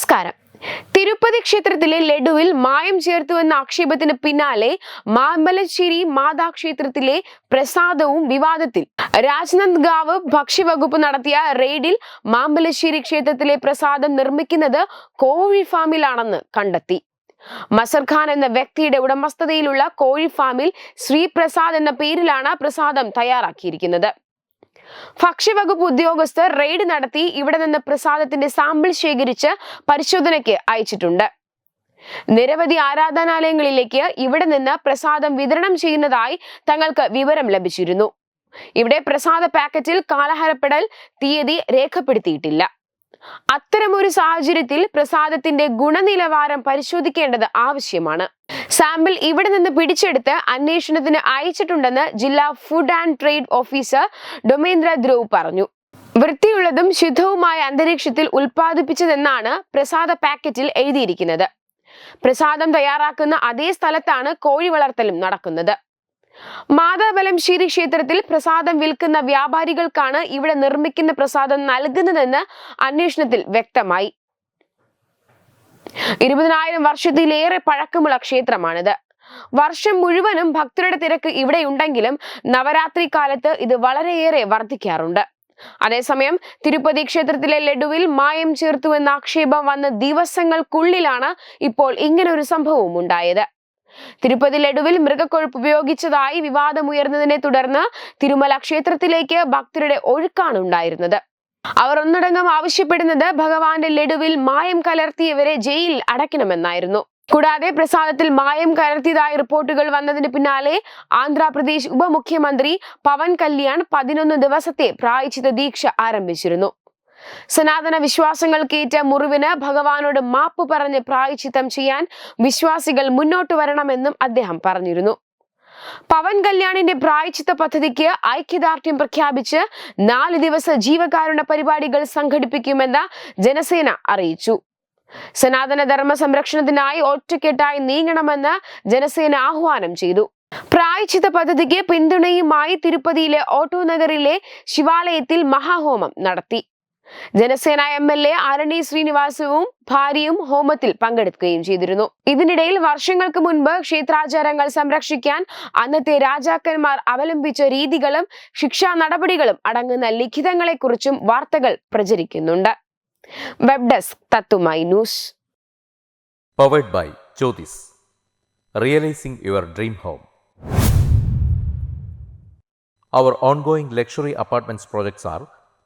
നമസ്കാരം തിരുപ്പതി ക്ഷേത്രത്തിലെ ലഡുവിൽ മായം ചേർത്തുവെന്ന ആക്ഷേപത്തിന് പിന്നാലെ മാമ്പലശ്ശേരി മാതാ ക്ഷേത്രത്തിലെ പ്രസാദവും വിവാദത്തിൽ ഗാവ് ഭക്ഷ്യവകുപ്പ് നടത്തിയ റെയ്ഡിൽ മാമ്പലശ്ശേരി ക്ഷേത്രത്തിലെ പ്രസാദം നിർമ്മിക്കുന്നത് കോഴി ഫാമിലാണെന്ന് കണ്ടെത്തി മസർ ഖാൻ എന്ന വ്യക്തിയുടെ ഉടമസ്ഥതയിലുള്ള കോഴി ഫാമിൽ ശ്രീപ്രസാദ് എന്ന പേരിലാണ് പ്രസാദം തയ്യാറാക്കിയിരിക്കുന്നത് ഭക്ഷ്യവകുപ്പ് ഉദ്യോഗസ്ഥർ റെയ്ഡ് നടത്തി ഇവിടെ നിന്ന് പ്രസാദത്തിന്റെ സാമ്പിൾ ശേഖരിച്ച് പരിശോധനയ്ക്ക് അയച്ചിട്ടുണ്ട് നിരവധി ആരാധനാലയങ്ങളിലേക്ക് ഇവിടെ നിന്ന് പ്രസാദം വിതരണം ചെയ്യുന്നതായി തങ്ങൾക്ക് വിവരം ലഭിച്ചിരുന്നു ഇവിടെ പ്രസാദ പാക്കറ്റിൽ കാലഹരപ്പെടൽ തീയതി രേഖപ്പെടുത്തിയിട്ടില്ല അത്തരമൊരു സാഹചര്യത്തിൽ പ്രസാദത്തിന്റെ ഗുണനിലവാരം പരിശോധിക്കേണ്ടത് ആവശ്യമാണ് സാമ്പിൾ ഇവിടെ നിന്ന് പിടിച്ചെടുത്ത് അന്വേഷണത്തിന് അയച്ചിട്ടുണ്ടെന്ന് ജില്ലാ food and trade officer Domendra Dhruv പറഞ്ഞു വൃത്തിയുള്ളതും ശുദ്ധവുമായ അന്തരീക്ഷത്തിൽ ഉൽപ്പാദിപ്പിച്ചതെന്നാണ് പ്രസാദ പാക്കറ്റിൽ എഴുതിയിരിക്കുന്നത് പ്രസാദം തയ്യാറാക്കുന്ന അതേ സ്ഥലത്താണ് കോഴി വളർത്തലും നടക്കുന്നത് മാതാബലം ശ്രീ ക്ഷേത്രത്തിൽ പ്രസാദം വിൽക്കുന്ന വ്യാപാരികൾക്കാണ് ഇവിടെ നിർമ്മിക്കുന്ന പ്രസാദം നൽകുന്നതെന്ന് അന്വേഷണത്തിൽ വ്യക്തമായി ഇരുപതിനായിരം വർഷത്തിലേറെ പഴക്കമുള്ള ക്ഷേത്രമാണിത് വർഷം മുഴുവനും ഭക്തരുടെ തിരക്ക് ഇവിടെ ഉണ്ടെങ്കിലും നവരാത്രി കാലത്ത് ഇത് വളരെയേറെ വർദ്ധിക്കാറുണ്ട് അതേസമയം തിരുപ്പതി ക്ഷേത്രത്തിലെ ലഡുവിൽ മായം ചേർത്തു എന്ന ആക്ഷേപം വന്ന ദിവസങ്ങൾക്കുള്ളിലാണ് ഇപ്പോൾ ഇങ്ങനൊരു സംഭവവും ഉണ്ടായത് തിരുപ്പതി ലഡുവിൽ മൃഗക്കൊഴുപ്പ് ഉപയോഗിച്ചതായി വിവാദമുയർന്നതിനെ തുടർന്ന് തിരുമല ക്ഷേത്രത്തിലേക്ക് ഭക്തരുടെ ഒഴുക്കാണ് ഉണ്ടായിരുന്നത് അവർ ഒന്നടങ്കം ആവശ്യപ്പെടുന്നത് ഭഗവാന്റെ ലഡുവിൽ മായം കലർത്തിയവരെ ജയിലിൽ അടയ്ക്കണമെന്നായിരുന്നു കൂടാതെ പ്രസാദത്തിൽ മായം കലർത്തിയതായ റിപ്പോർട്ടുകൾ വന്നതിന് പിന്നാലെ ആന്ധ്രാപ്രദേശ് ഉപമുഖ്യമന്ത്രി പവൻ കല്യാൺ പതിനൊന്ന് ദിവസത്തെ പ്രായച്ചിത ദീക്ഷ ആരംഭിച്ചിരുന്നു സനാതന വിശ്വാസങ്ങൾക്കേറ്റ മുറിവിന് ഭഗവാനോട് മാപ്പ് പറഞ്ഞ് പ്രായച്ചിത്തം ചെയ്യാൻ വിശ്വാസികൾ മുന്നോട്ട് വരണമെന്നും അദ്ദേഹം പറഞ്ഞിരുന്നു പവൻ കല്യാണിന്റെ പ്രായച്ചിത്ത പദ്ധതിക്ക് ഐക്യദാർഢ്യം പ്രഖ്യാപിച്ച് നാല് ദിവസ ജീവകാരുണ്യ പരിപാടികൾ സംഘടിപ്പിക്കുമെന്ന് ജനസേന അറിയിച്ചു സനാതന ധർമ്മ സംരക്ഷണത്തിനായി ഒറ്റക്കെട്ടായി നീങ്ങണമെന്ന് ജനസേന ആഹ്വാനം ചെയ്തു പ്രായച്ചിത പദ്ധതിക്ക് പിന്തുണയുമായി തിരുപ്പതിയിലെ ഓട്ടോ നഗറിലെ ശിവാലയത്തിൽ മഹാഹോമം നടത്തി Janasena M L A Arani ശ്രീനിവാസവും ഭാര്യയും ഹോമത്തിൽ പങ്കെടുക്കുകയും ചെയ്തിരുന്നു ഇതിനിടയിൽ വർഷങ്ങൾക്ക് മുൻപ് ക്ഷേത്രാചാരങ്ങൾ സംരക്ഷിക്കാൻ അന്നത്തെ രാജാക്കന്മാർ അവലംബിച്ച രീതികളും ശിക്ഷാ നടപടികളും അടങ്ങുന്ന ലിഖിതങ്ങളെക്കുറിച്ചും വാർത്തകൾ പ്രചരിക്കുന്നുണ്ട് web desk തത്തുമായി news powered by Jyothis realising your dream home our ongoing luxury apartments projects are